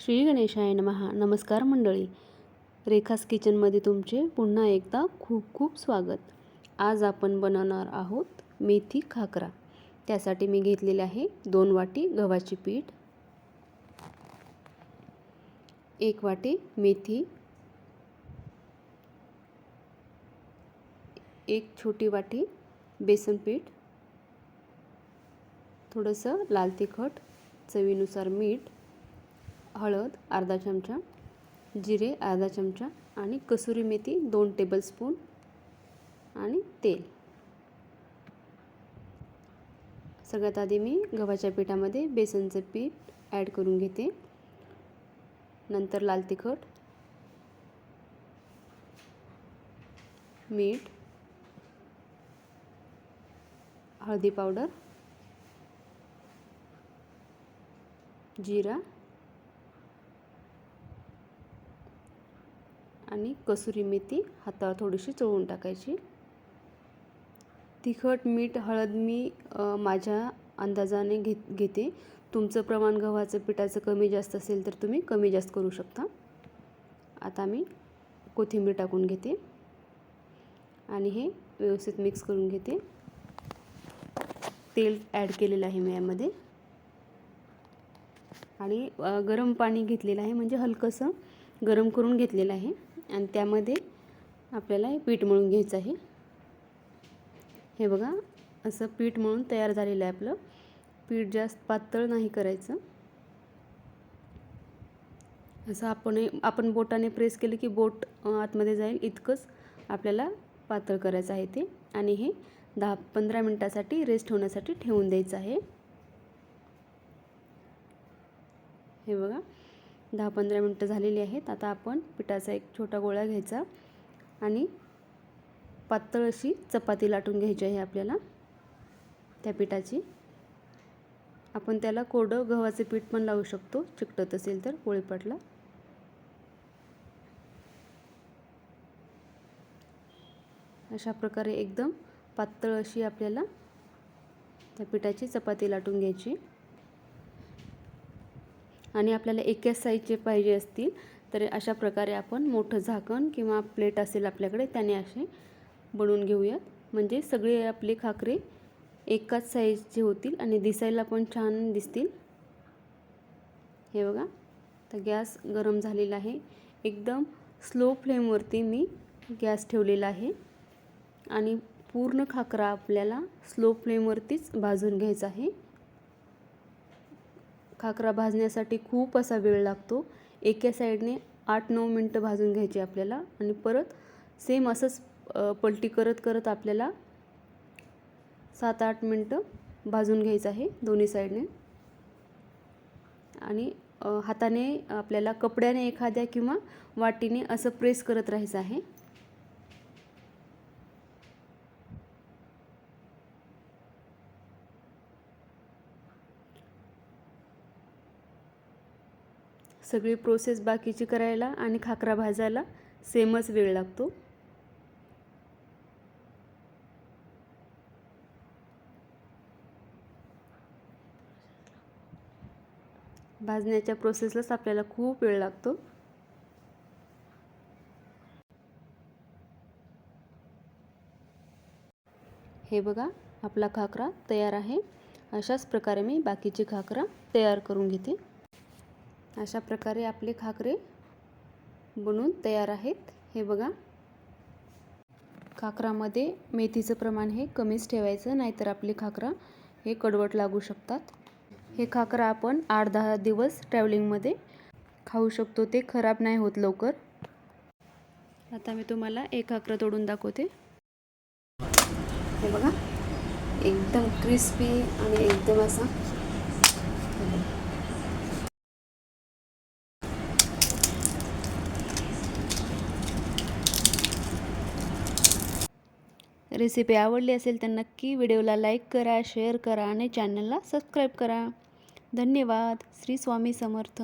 श्री गणेशाय नमहा नमस्कार मंडळी. रेखास किचनमध्ये तुमचे पुन्हा एकदा खूप खूप स्वागत. आज आपण बनवणार आहोत मेथी खाकरा. त्यासाठी मी घेतलेले आहे दोन वाटी गव्हाचे पीठ. एक वाटी मेथी. एक छोटी वाटी बेसन पीठ. थोडंसं लाल तिखट चवीनुसार मीठ. हळद अर्धा चमचा जिरे अर्धा चमचा आणि कसुरी मेथी दोन टेबलस्पून आणि तेल. सगळ्यात आधी मी गव्हाच्या पिठामध्ये बेसनचं पीठ ॲड करून घेते. नंतर लाल तिखट मीठ हळदी पावडर जिरा आणि कसुरी मेथी हातावर थोडीशी चोळून टाकायची. तिखट मीठ हळद मी माझ्या अंदाजाने घेत घेते. तुमचं प्रमाण गव्हाचं पिठाचं कमी जास्त असेल तर तुम्ही कमी जास्त करू शकता. आता मी कोथिंबीर टाकून घेते. आणि हे व्यवस्थित मिक्स करून घेते. तेल ॲड केलेलं आहे मी यामध्ये. आणि गरम पाणी घेतलेलं आहे. म्हणजे हलकंसं गरम करून घेतलेलं आहे. आणि त्यामध्ये आपल्याला हे पीठ मळून घ्यायचं आहे. हे बघा असं पीठ मळून तयार झालेलं आहे आपलं. पीठ जास्त पातळ नाही करायचं. असं आपण आपण बोटाने प्रेस केलं की बोट आतमध्ये जाईल. इतकंच आपल्याला पातळ करायचं आहे ते. आणि हे दहा पंधरा मिनटासाठी रेस्ट होण्यासाठी ठेवून द्यायचं आहे. हे बघा. दहा पंधरा मिनटं झालेली आहेत. आता आपण पिठाचा एक छोटा गोळा घ्यायचा आणि पातळ अशी चपाती लाटून घ्यायची आहे आपल्याला त्या पिठाची. आपण त्याला कोरडं गव्हाचे पीठ पण लावू शकतो. चिकटत असेल तर पोळीपाटला. अशा प्रकारे एकदम पातळ अशी आपल्याला त्या पिठाची चपाती लाटून घ्यायची. आणि आपल्याला एकाच साईजचे पाहिजे असतील तर अशा प्रकारे आपण मोठं झाकण किंवा प्लेट असेल आपल्याकडे त्याने असे बनवून घेऊयात. म्हणजे सगळे आपले खाकरे एकाच साईजचे होतील आणि दिसायला पण छान दिसतील. हे बघा तर गॅस गरम झालेला आहे. एकदम स्लो फ्लेमवरती मी गॅस ठेवलेला आहे. आणि पूर्ण खाकरा आपल्याला स्लो फ्लेमवरतीच भाजून घ्यायचा आहे. खाकरा भाजण्यासाठी खूप असा वेळ लागतो. एका साईडने आठ नऊ मिनटं भाजून घ्यायची आपल्याला आणि परत सेम असंच पलटी करत करत आपल्याला सात आठ मिनटं भाजून घ्यायचं आहे दोन्ही साईडने. आणि हाताने आपल्याला कपड्याने एखाद्या किंवा वाटीने असं प्रेस करत राहायचं आहे. सगळी प्रोसेस बाकीची करायला आणि खाकरा भाजायला सेमच वेळ लागतो. भाजण्याच्या प्रोसेसलाच आपल्याला खूप वेळ लागतो. हे बघा आपला खाकरा तयार आहे. अशाच प्रकारे मी बाकीची खाकरा तयार करून घेते. अशा प्रकारे आपले खाकरे बनून तयार आहेत. हे बघा. खाकरामध्ये मेथीचं प्रमाण हे कमीच ठेवायचं नाहीतर आपले खाकरा हे कडवट लागू शकतात. हे खाकरा आपण आठ दहा दिवस ट्रॅव्हलिंगमध्ये खाऊ शकतो. ते खराब नाही होत लवकर. आता मी तुम्हाला एक खाकरं तोडून दाखवते. हे बघा. एकदम क्रिस्पी आणि एकदम असा रेसिपी आवडली असेल तर नक्की व्हिडिओला लाईक करा शेअर करा आणि चॅनलला सबस्क्राईब करा. धन्यवाद. श्री स्वामी समर्थ.